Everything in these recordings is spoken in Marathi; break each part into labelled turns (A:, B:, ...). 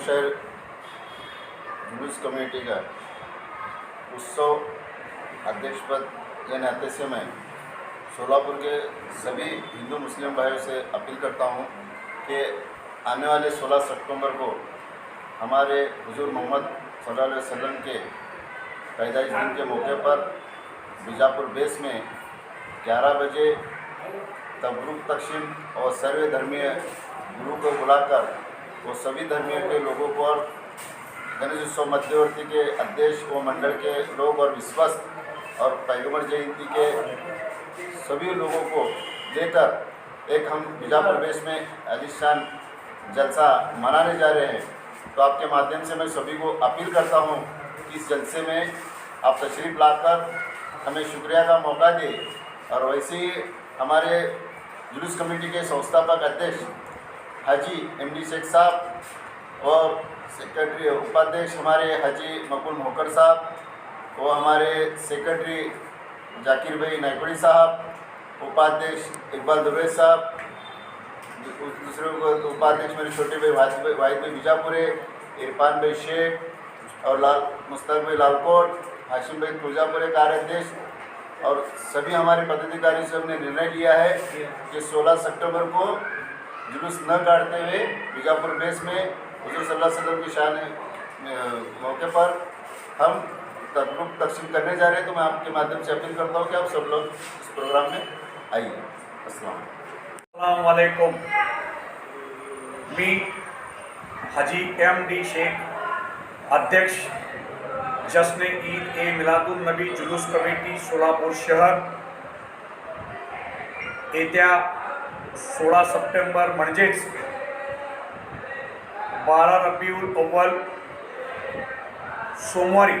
A: शहर जुलूस कमेटी का उत्सव अध्यक्ष पद के नाते से मैं सोलापुर के सभी हिंदू मुस्लिम भाइयों से अपील करता हूँ कि आने वाले 16 सितंबर को हमारे हजूर मोहम्मद सल्लल्लाहु के पैदाइश दिन के मौके पर बीजापुर बेस में 11 बजे तबरुक तकसीम और सर्वधर्मीय गुरु को बुलाकर वो सभी धर्मियों के लोगों को और गणेश उत्सव, मध्यवर्ती के अध्यक्ष व मंडल के लोग और विश्वस्त और पैगंबर जयंती के सभी लोगों को लेकर एक हम बीजापुर बेस में आलिशान जलसा मनाने जा रहे हैं। तो आपके माध्यम से मैं सभी को अपील करता हूँ कि इस जलसे में आप तशरीफ़ लाकर हमें शुक्रिया का मौका दें। और वैसे ही हमारे जुलूस कमेटी के संस्थापक अध्यक्ष हाजी एम डी शेख साहब और सेक्रेटरी उपाध्यक्ष हमारे हाजी मकुल मोकर साहब वो हमारे सेक्रेटरी जाकिर भाई नायकोड़ी साहब, उपाध्यक्ष इकबाल दुबे साहब, दूसरे उपाध्यक्ष मेरे छोटे भाई वाहिद भाई वाहिद भाई बीजापुरे, इरफान भाई शेख और लाल, मुस्तक भाई लालकोट, हाशिम भाई तुलजापुरे कार्याध्यक्ष और सभी हमारे पदाधिकारी से हमने निर्णय लिया है कि 16 सितंबर को जुलूस न काटते हुए बीजापुर बेस में हजूर सल्लल्लाहु अलैहि की शान मौके पर हम तकरूब तकसीम करने जा रहे हैं। तो मैं आपके माध्यम से अपील करता हूँ कि आप सब लोग इस प्रोग्राम में आइए। अस्सलाम।
B: वालेकुम मी हजी एम डी शेख, अध्यक्ष जश्न ईद ए मिलादुल नबी जुलूस कमेटी सोलापुर शहर येत्या सोळा सप्टेंबर म्हणजेच बारा रबिउल अव्वल सोमवारी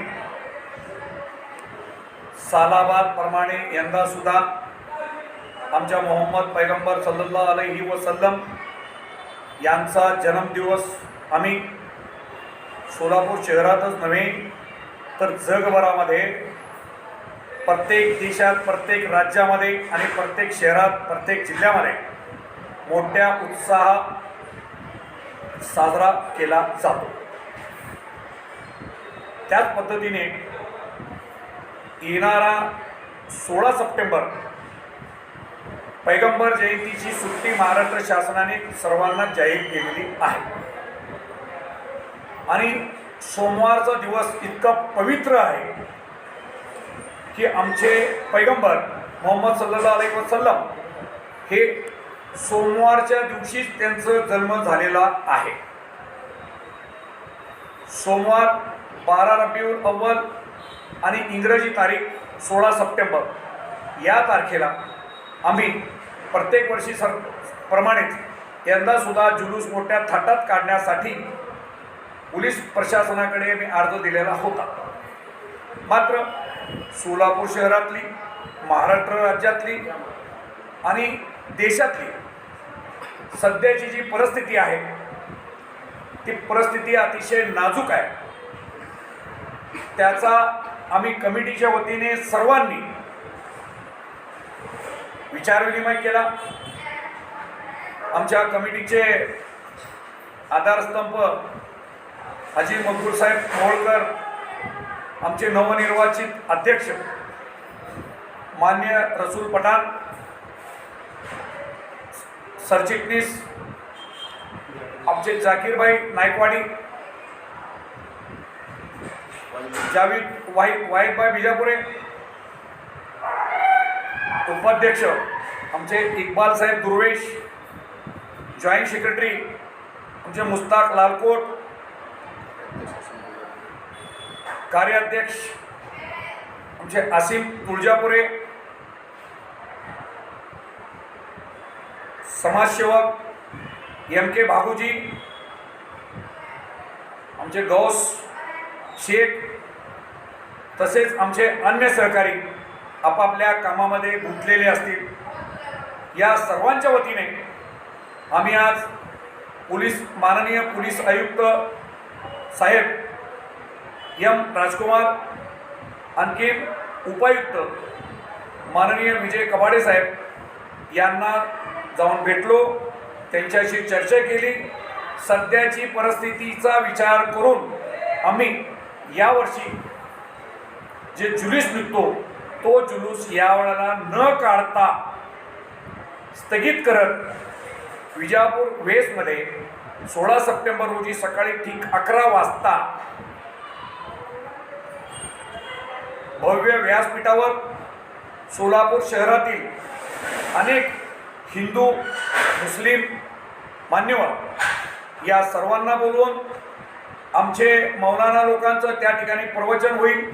B: सालाबादप्रमाणे यंदासुद्धा आमच्या मोहम्मद पैगंबर सल्ला अलही वसल्लम यांचा जन्मदिवस आम्ही सोलापूर शहरातच नव्हे तर जगभरामध्ये प्रत्येक देशात प्रत्येक राज्यामध्ये आणि प्रत्येक शहरात प्रत्येक जिल्ह्यामध्ये मोठ्या उत्साहात साजरा केला जातो. त्याच पद्धतीने येणारा सोळा सप्टेंबर पैगंबर जयंतीची सुट्टी महाराष्ट्र शासनाने सर्वांना जाहीर केलेली आहे. आणि सोमवारचा दिवस इतका पवित्र आहे की आमचे पैगंबर मोहम्मद सल्ला अलैहि वसलम हे सोमवारच्या दिवशीच त्यांचं जन्म झालेला आहे. सोमवार बारा रबिउल अव्वल आणि इंग्रजी तारीख सोळा सप्टेंबर. या तारखेला आम्ही प्रत्येक वर्षी सर प्रमाणेच यंदासुद्धा जुलूस मोठ्या थाटात काढण्यासाठी पोलीस प्रशासनाकडे मी अर्ज दिलेला होता. मात्र सोलापूर शहरातली महाराष्ट्र राज्यातली आणि देशातली सध्याची जी परिस्थिती आहे ती परिस्थिती अतिशय नाजूक आहे. त्याचा आम्ही कमिटीच्या वतीने सर्वांनी विचारविनिमय केला. आमच्या कमिटीचे आधारस्तंभ हाजी मकबूल साहेब मोहोळकर आमचे नवनिर्वाचित अध्यक्ष मान्य रसूल पठाण सरचिटणीस आमचे जाकीरभाई नायकवाडी जावीद वाई वाहिदभाई बिजापुरे उपाध्यक्ष आमचे इक्बाल साहेब दुर्वेश जॉईंट सेक्रेटरी आमचे मुस्ताक लालकोट कार्याध्यक्ष आमचे आसिम तुळजापुरे समाजसेवक एम के भागूजी आमचे गौस शेख तसेच आमचे अन्य सहकारी आपापल्या कामामध्ये गुंतलेले असतील. या सर्वांच्या वतीने आम्ही आज पोलीस माननीय पोलीस आयुक्त साहेब एम राजकुमार आणखी उपायुक्त माननीय विजय कबाडे साहेब यांना जाऊन भेटलो त्यांच्याशी चर्चा केली. सध्याची परिस्थितीचा विचार करून आम्ही यावर्षी जे जुलूस निघतो तो जुलूस यावेळेला न काढता स्थगित करत विजापूर वेस्टमध्ये सोळा सप्टेंबर रोजी सकाळी ठीक अकरा वाजता भव्य व्यासपीठावर सोलापूर शहरातील अनेक हिंदू मुस्लिम मान्यवर या सर्वांना बोलवून आमचे मौलाना लोकांचं त्या ठिकाणी प्रवचन होईल.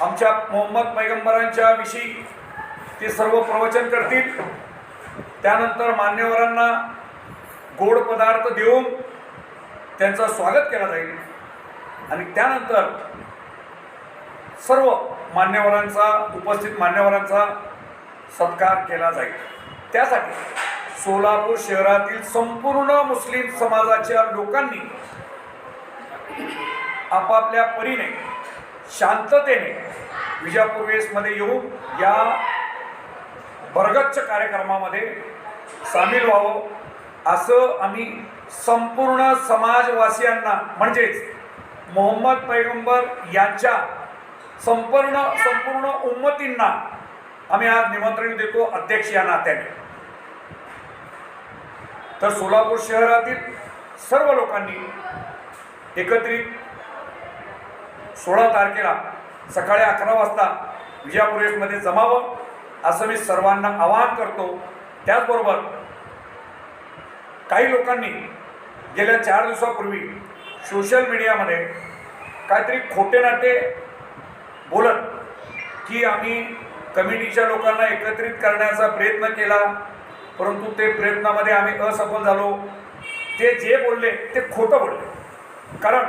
B: आमच्या मोहम्मद पैगंबरांच्या विषयी ते सर्व प्रवचन करतील. त्यानंतर मान्यवरांना गोड पदार्थ देऊन त्यांचं स्वागत केलं जाईल. आणि त्यानंतर सर्व मान्यवरांचा उपस्थित मान्यवरांचा सत्कार केला जाईल. त्यासाठी सोलापूर शहरातील संपूर्ण मुस्लिम समाजाच्या लोकांनी आपापल्या परीने शांततेने विजापूर वेसमध्ये येऊन या बरगच्च कार्यक्रमामध्ये सामील व्हावं असं आम्ही संपूर्ण समाजवासियांना म्हणजेच मोहम्मद पैगंबर यांच्या संपूर्ण संपूर्ण उम्मतींना आम्ही आज निमंत्रण देतो अध्यक्ष या नात्याने. तर सोलापूर शहरातील सर्व लोकांनी एकत्रित सोळा तारखेला सकाळी अकरा वाजता विजयापुरेशमध्ये जमावं असं मी सर्वांना आवाहन करतो. त्याचबरोबर काही लोकांनी गेल्या चार दिवसापूर्वी सोशल मीडियामध्ये काहीतरी खोटे नाटे बोलत की आम्ही कमिटीच्या लोकांना एकत्रित करण्याचा प्रयत्न केला परंतु ते प्रयत्नामध्ये आम्ही असफल झालो. ते जे बोलले ते खोटं बोलले. कारण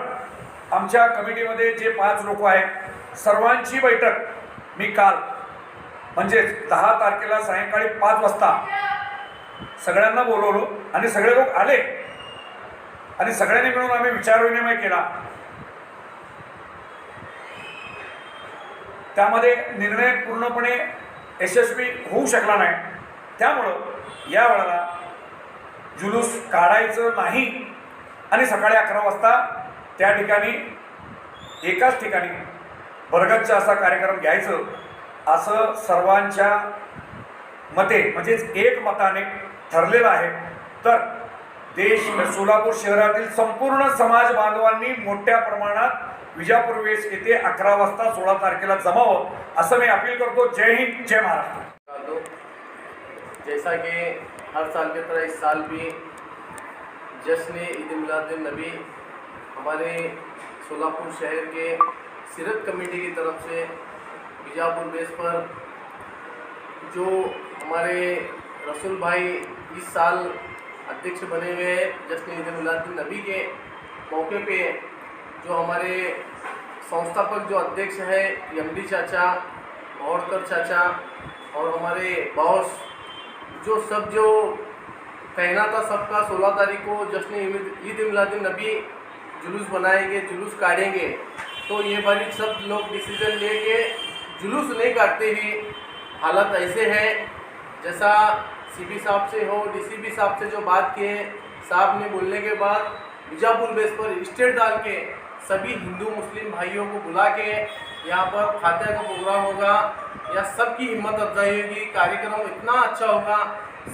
B: आमच्या कमिटीमध्ये जे पाच लोक आहेत सर्वांची बैठक मी काल म्हणजेच दहा तारखेला सायंकाळी पाच वाजता सगळ्यांना बोलवलो आणि सगळे लोक आले. आणि सगळ्यांनी मिळून आम्ही विचारविनिमय केला. त्यामध्ये निर्णय पूर्णपणे यशस्वी होऊ शकला नाही. त्यामुळं या वेळेला जुलूस काढायचं नाही आणि सकाळी अकरा वाजता त्या ठिकाणी एकाच ठिकाणी बरगतचा असा कार्यक्रम घ्यायचं असं सर्वांच्या मते म्हणजेच एक मताने ठरलेलं आहे. तर देश सोलापूर शहरातील संपूर्ण समाज बांधवांनी मोठ्या प्रमाणात विजापूर वेस येथे अकरा वाजता सोळा तारखेला जमावं, असं मी अपील करतो. जय हिंद, जय महाराष्ट्र.
C: जैसा कि हर साल की तरह इस साल भी जश्न ईद मिलादुलनबी हमारे सोलापुर शहर के सीरत कमेटी की तरफ़ से बीजापुर बेस पर जो हमारे रसूल भाई इस साल अध्यक्ष बने हुए हैं जश्न ईद मिलादुलनबी के मौके पे जो हमारे संस्थापक जो अध्यक्ष हैं यमडी चाचा औरकर चाचा और हमारे बॉस जो सब जो कहना था सबका सोलह तारीख को जश्न ईद मिलादुल नबी जुलूस बनाएँगे जुलूस काटेंगे। तो ये बारी सब लोग डिसीज़न लेके जुलूस नहीं काटते ही। हालत ऐसे है, जैसा सीपी साहब से हो डीसीपी साहब से जो बात किए, साहब ने बोलने के बाद बीजापुर बेस पर स्टेट डाल के सभी हिंदू मुस्लिम भाइयों को बुला के यहाँ पर खाते का प्रोग्राम होगा। या सबकी हिम्मत अफजाई होगी कार्यक्रम इतना अच्छा होगा।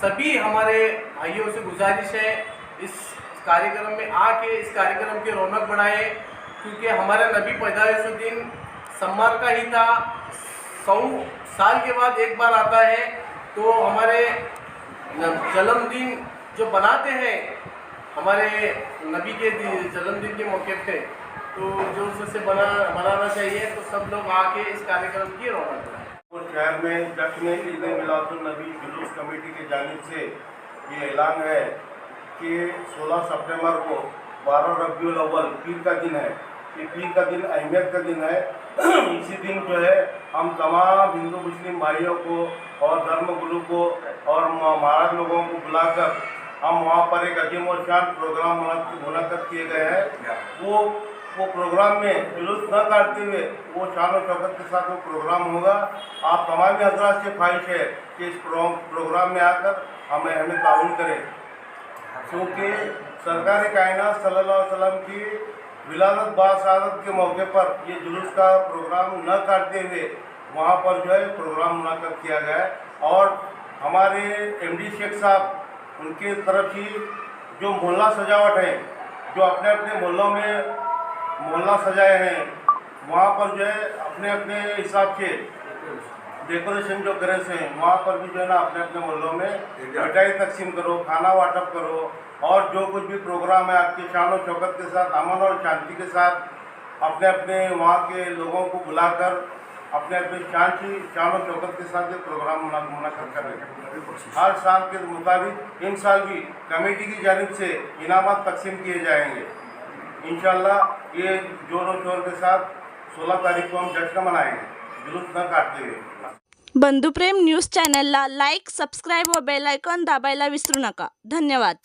C: सभी हमारे भाइयों से गुजारिश है इस कार्यक्रम में आके इस कार्यक्रम की रौनक बढ़ाए, क्योंकि हमारे नबी पैदाइश दिन सम्मार का ही था। सौ साल के बाद एक बार आता है तो हमारे जन्मदिन जो बनाते हैं, हमारे नबी के जन्मदिन के मौके पे तो जो से बना बनाना चाहिए तो सब लोग आके इस कार्यक्रम की रौनक
D: और शहर में जश्न ईद मिलादुलनबी जुलूस कमेटी की जानब से ये ऐलान है कि 16 सितंबर को 12 रबीउल अव्वल पीर का दिन है। ये पीर का दिन अहमियत का दिन है। इसी दिन जो है, हम तमाम हिंदू, मुस्लिम भाइयों को और धर्म गुरु को और महाराज लोगों को बुलाकर हम वहाँ पर एक अजीम और शान प्रोग्राम मुनक्कद किए गए हैं। वो वो प्रोग्राम में जुलूस न काटते हुए वो शान शौकत के साथ वो प्रोग्राम होगा। आप तमाम हजरात से ख्वाहिश है कि इस प्रो, प्रोग्राम में आकर हमें हमें ताउन करें। क्योंकि सरकार कायनात सल्लल्लाहु अलैहि वसल्लम की विलादत बासादत के मौके पर ये जुलूस का प्रोग्राम न करते हुए वहाँ पर जो है प्रोग्राम मुनद किया गया है। और हमारे एमडी शेख साहब उनके तरफ़ ही जो मोहल्ला सजावट है जो अपने अपने मोहल्लों में मोहल्ला सजाए हैं, वहाँ पर जो है अपने अपने हिसाब से डेकोरेशन जो करे से वहाँ पर भी जो है ना अपने अपने मोहल्लों में मिठाई तकसीम करो, खाना वाटप करो और जो कुछ भी प्रोग्राम है आपके शान और शौकत के साथ, अमन और शांति के साथ अपने अपने वहाँ के लोगों को बुलाकर अपने अपने शांति, शान और शौकत के साथ ये प्रोग्राम मुना- कर रहे हैं। हर साल के मुताबिक इन साल भी कमेटी की जानब से इनामत तकसीम किए जाएँगे। इंशाल्लाह ये जोरों शोर के साथ 16 तारीख को हम जश्न मनाएंगे। जुलूस न काटते हुए।
E: बंधुप्रेम न्यूज चॅनलला लाईक सबस्क्राईब व बेल आयकॉन दाबायला विसरू नका। धन्यवाद।